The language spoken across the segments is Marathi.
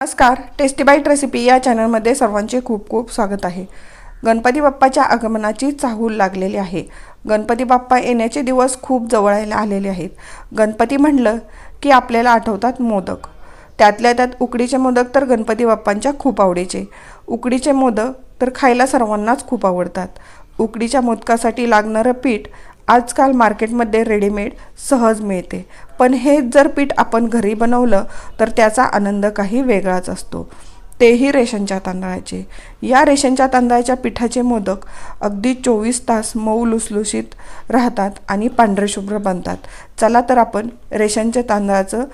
नमस्कार टेस्टी बाईट रेसिपी या चॅनलमध्ये सर्वांचे खूप खूप स्वागत आहे. गणपती बाप्पाच्या आगमनाची चाहूल लागलेली आहे. गणपती बाप्पा येण्याचे दिवस खूप जवळायला आलेले आहेत. गणपती म्हणलं की आपल्याला आठवतात मोदक. त्यातल्या त्यात उकडीचे मोदक तर गणपती बाप्पांच्या खूप आवडीचे. उकडीचे मोदक तर खायला सर्वांनाच खूप आवडतात. उकडीच्या मोदकासाठी लागणारं पीठ आजकाल मार्केटमध्ये रेडीमेड सहज मिळते. पण हे जर पीठ आपण घरी बनवलं तर त्याचा आनंद काही वेगळाच असतो. तेही रेशनच्या तांदळाचे. या रेशनच्या तांदळाच्या पिठाचे मोदक अगदी चोवीस तास मऊ लुसलुशीत राहतात आणि पांढरेशुभ्र बनतात. चला तर आपण रेशनच्या तांदळाचं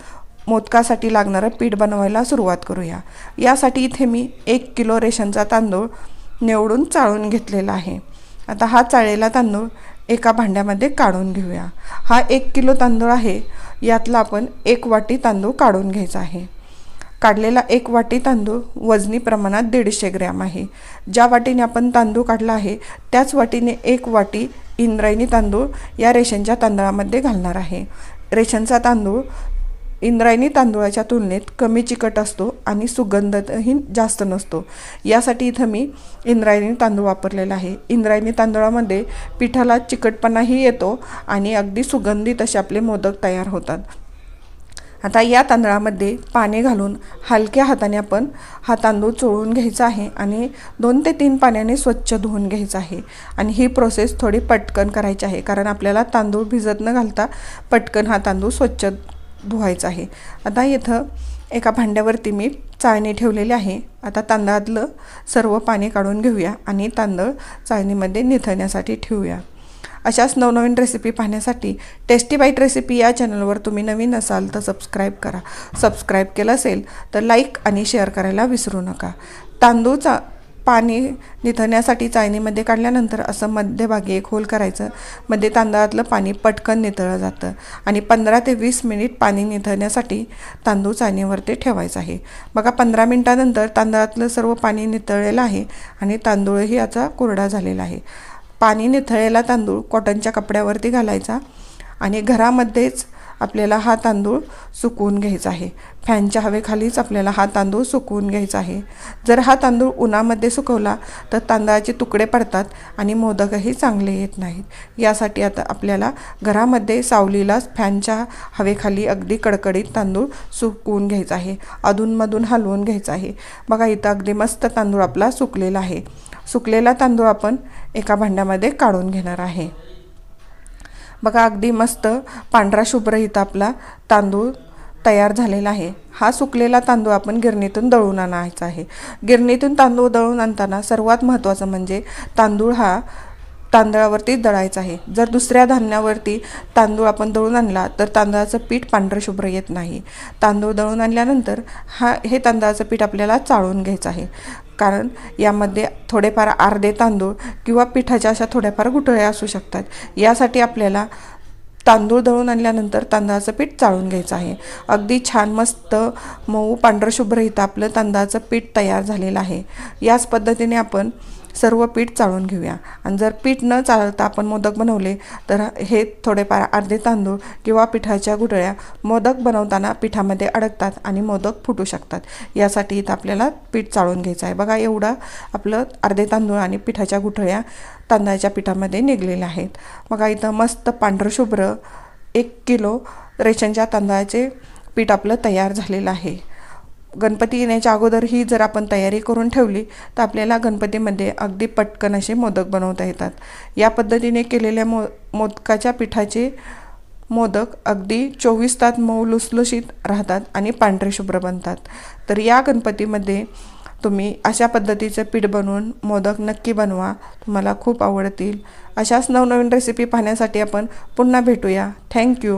मोदकासाठी लागणारं पीठ बनवायला सुरुवात करूया. यासाठी इथे मी एक किलो रेशनचा तांदूळ निवडून चाळून घेतलेला आहे. आता हा चाळलेला तांदूळ एका भांड्यामध्ये काढून घेऊया. हा एक किलो तांदूळ आहे. यातला आपण एक वाटी तांदूळ काढून घ्यायचा आहे. काढलेला एक वाटी तांदूळ वजनी प्रमाणात दीडशे ग्रॅम आहे. ज्या वाटीने आपण तांदूळ काढला आहे त्याच वाटीने एक वाटी इंद्रायणी तांदूळ या रेशनच्या तांदळामध्ये घालणार आहे. रेशनचा तांदूळ इंद्रायणी तांदूळाच्या तुलनेत कमी चिकट असतो आणि सुगंधही जास्त नसतो. यासाठी इथं मी इंद्रायणी तांदूळ वापरलेला आहे. इंद्रायणी तांदूळामध्ये पिठाला चिकटपणाही येतो आणि अगदी सुगंधित असे आपले मोदक तयार होतात. आता या तांदळामध्ये पाणी घालून हलक्या हाताने आपण हा तांदूळ चोळून घ्यायचा आहे आणि दोन ते तीन पाण्याने स्वच्छ धुवून घ्यायचं आहे. आणि ही प्रोसेस थोडी पटकन करायची आहे कारण आपल्याला तांदूळ भिजत न घालता पटकन हा तांदूळ स्वच्छ धुवायचं आहे. आता इथं एका भांड्यावरती मी चाळणी ठेवलेली आहे. आता तांदळातलं सर्व पाणी काढून घेऊया आणि तांदळ चाळणीमध्ये निथळण्यासाठी ठेवूया. अशाच नवनवीन रेसिपी पाहण्यासाठी टेस्टी बाईट रेसिपी या चॅनलवर तुम्ही नवीन असाल तर सबस्क्राईब करा. सबस्क्राईब केलं असेल तर लाईक आणि शेअर करायला विसरू नका. तांदूळचा पाणी निथळण्यासाठी चाळणीमध्ये काढल्यानंतर असं मध्यभागी एक होल करायचं. मध्ये तांदळातलं पाणी पटकन निथळलं जातं आणि पंधरा ते वीस मिनिट पाणी निथळण्यासाठी तांदूळ चाळणीवरती ठेवायचं आहे. बघा पंधरा मिनटानंतर तांदळातलं सर्व पाणी निथळलेलं आहे आणि तांदूळही याचा कोरडा झालेला आहे. पाणी निथळलेला तांदूळ कॉटनच्या कपड्यावरती घालायचा आणि घरामध्येच आपल्याला हा तांदूळ सुकवून घ्यायचा आहे. फॅनच्या हवेखालीच आपल्याला हा तांदूळ सुकवून घ्यायचा आहे. जर हा तांदूळ उन्हामध्ये सुकवला तर तांदळाचे तुकडे पडतात आणि मोदकही चांगले येत नाहीत. यासाठी आता आपल्याला घरामध्ये सावलीलाच फॅनच्या हवेखाली अगदी कडकडीत तांदूळ सुकवून घ्यायचा आहे. अधूनमधून हलवून घ्यायचा आहे. बघा इथं अगदी मस्त तांदूळ आपला सुकलेला आहे. सुकलेला तांदूळ आपण एका भांड्यामध्ये काढून घेणार आहे. बघा अगदी मस्त पांढरा शुभ्र इथं आपला तांदूळ तयार झालेला आहे. हा सुकलेला तांदूळ आपण गिरणीतून दळून आणायचा आहे. गिरणीतून तांदूळ दळून आणताना सर्वात महत्त्वाचं म्हणजे तांदूळ हा तांदळावरती दळायचा आहे. जर दुसऱ्या धान्यावरती तांदूळ आपण दळून आणला तर तांदळाचं पीठ पांढरं शुभ्र येत नाही. तांदूळ दळून आणल्यानंतर हा हे तांदळाचं पीठ आपल्याला चाळून घ्यायचं आहे. कारण यामध्ये थोडेफार अर्धे तांदूळ किंवा पिठाच्या अशा थोड्याफार गुठळ्या असू शकतात. यासाठी आपल्याला तांदूळ दळून आणल्यानंतर तांदळाचं पीठ चाळून घ्यायचं आहे. अगदी छान मस्त मऊ पांढरशुभ्र इथं आपलं तांदळाचं पीठ तयार झालेलं आहे. याच पद्धतीने आपण सर्व पीठ चाळून घेऊया. आणि जर पीठ न चाळता आपण मोदक बनवले तर हे थोडेफार अर्धे तांदूळ किंवा पिठाच्या गुठळ्या मोदक बनवताना पिठामध्ये अडकतात आणि मोदक फुटू शकतात. यासाठी इथं आपल्याला पीठ चाळून घ्यायचं आहे. बघा एवढं आपलं अर्धे तांदूळ आणि पिठाच्या गुठळ्या तांदळाच्या पिठामध्ये निघलेल्या आहेत. बघा इथं मस्त पांढरशुभ्र एक किलो रेशनच्या तांदळाचे पीठ आपलं तयार झालेलं आहे. गणपती येण्याच्या अगोदर ही जर आपण तयारी करून ठेवली तर आपल्याला गणपतीमध्ये अगदी पटकन असे मोदक बनवता येतात. या पद्धतीने केलेल्या मो मोदकाच्या पिठाचे मोदक अगदी चोवीस तास मऊ लुसलुशीत राहतात आणि पांढरे शुभ्र बनतात. तर या गणपतीमध्ये तुम्ही अशा पद्धतीचं पीठ बनवून मोदक नक्की बनवा तुम्हाला खूप आवडतील. अशाच नवनवीन रेसिपी पाहण्यासाठी आपण पुन्हा भेटूया. थँक्यू